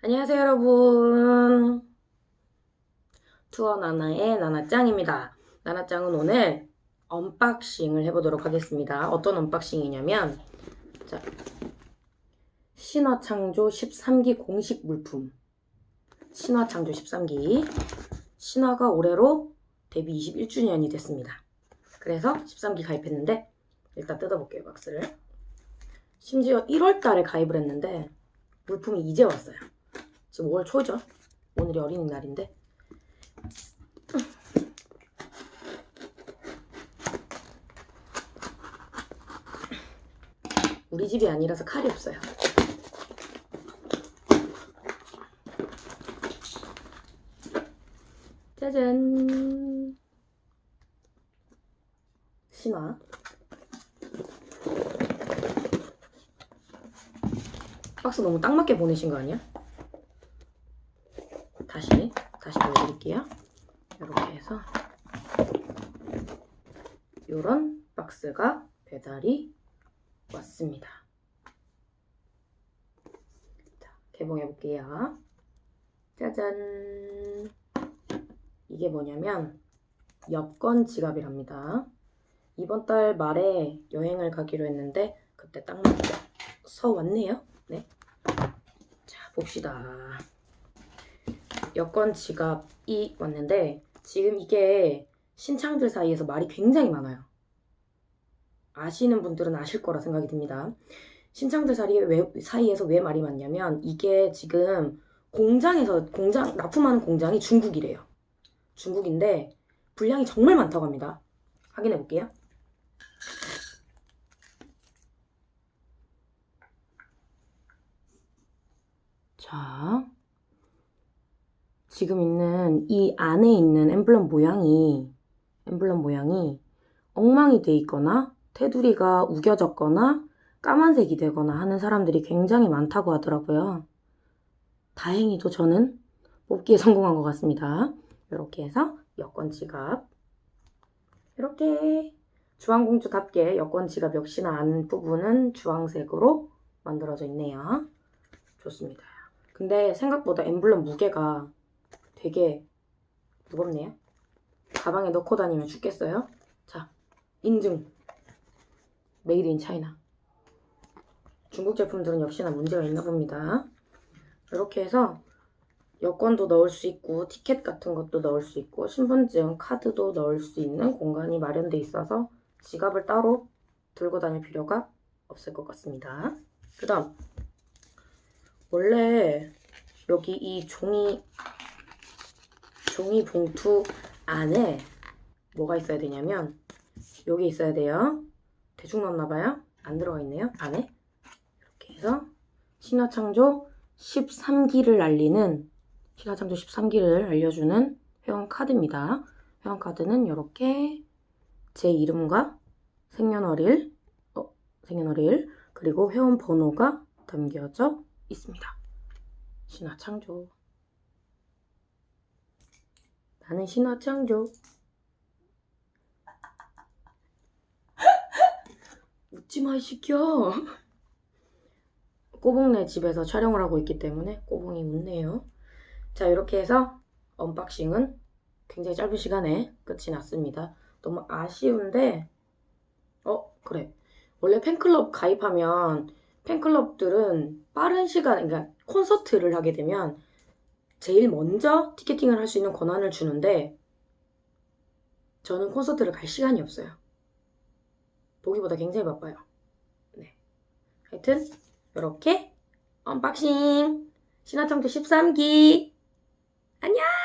안녕하세요, 여러분. 투어 나나의 나나짱입니다. 나나짱은 오늘 언박싱을 해보도록 하겠습니다. 어떤 언박싱이냐면, 자, 신화창조 13기 공식 물품. 신화창조 13기. 신화가 올해로 데뷔 21주년이 됐습니다. 그래서 13기 가입했는데, 일단 뜯어볼게요, 박스를. 심지어 1월 달에 가입을 했는데, 물품이 이제 왔어요. 지금 5월 초죠? 오늘이 어린이날인데. 우리 집이 아니라서 칼이 없어요. 짜잔. 신화. 박스 너무 딱 맞게 보내신 거 아니야? 다시 다시 보여드릴게요. 해서 이런 박스가 배달이 왔습니다. 자, 개봉해 볼게요. 짜잔. 이게 뭐냐면 여권 지갑이랍니다. 이번 달 말에 여행을 가기로 했는데 그때 딱 맞서 왔네요. 네. 자, 봅시다. 여권 지갑이 왔는데 지금 이게 신창들 사이에서 말이 굉장히 많아요. 아시는 분들은 아실 거라 생각이 듭니다. 신창들 사이에 왜, 사이에서 왜 말이 많냐면 이게 지금 공장에서 공장 납품하는 공장이 중국이래요. 중국인데 분량이 정말 많다고 합니다. 확인해 볼게요. 자, 지금 있는 이 안에 있는 엠블럼 모양이 엠블럼 모양이 엉망이 돼 있거나 테두리가 우겨졌거나 까만색이 되거나 하는 사람들이 굉장히 많다고 하더라고요. 다행히도 저는 뽑기에 성공한 것 같습니다. 이렇게 해서 여권 지갑 이렇게 주황공주답게 여권 지갑 역시나 안 부분은 주황색으로 만들어져 있네요. 좋습니다. 근데 생각보다 엠블럼 무게가 되게 무겁네요. 가방에 넣고 다니면 죽겠어요. 자, 인증. 메이드 인 차이나. 중국 제품들은 역시나 문제가 있나 봅니다. 이렇게 해서 여권도 넣을 수 있고 티켓 같은 것도 넣을 수 있고 신분증, 카드도 넣을 수 있는 공간이 마련돼 있어서 지갑을 따로 들고 다닐 필요가 없을 것 같습니다. 그 다음 원래 여기 이 종이 종이 봉투 안에 뭐가 있어야 되냐면 여기 있어야 돼요. 대충 넣었나봐요. 안 들어가 있네요. 안에 이렇게 해서 신화창조 13기를 알리는 신화창조 13기를 알려주는 회원 카드입니다. 회원 카드는 이렇게 제 이름과 생년월일, 어, 생년월일 그리고 회원 번호가 담겨져 있습니다. 신화창조 나는 신화 창조. 웃지 마 이 시켜 꼬봉네 집에서 촬영을 하고 있기 때문에 꼬봉이 웃네요. 자 이렇게 해서 언박싱은 굉장히 짧은 시간에 끝이 났습니다. 너무 아쉬운데 어 그래. 원래 팬클럽 가입하면 팬클럽들은 빠른 시간 그러니까 콘서트를 하게 되면 제일 먼저 티켓팅을 할 수 있는 권한을 주는데 저는 콘서트를 갈 시간이 없어요. 보기보다 굉장히 바빠요. 네. 하여튼 이렇게 언박싱 신화창조 13기 안녕!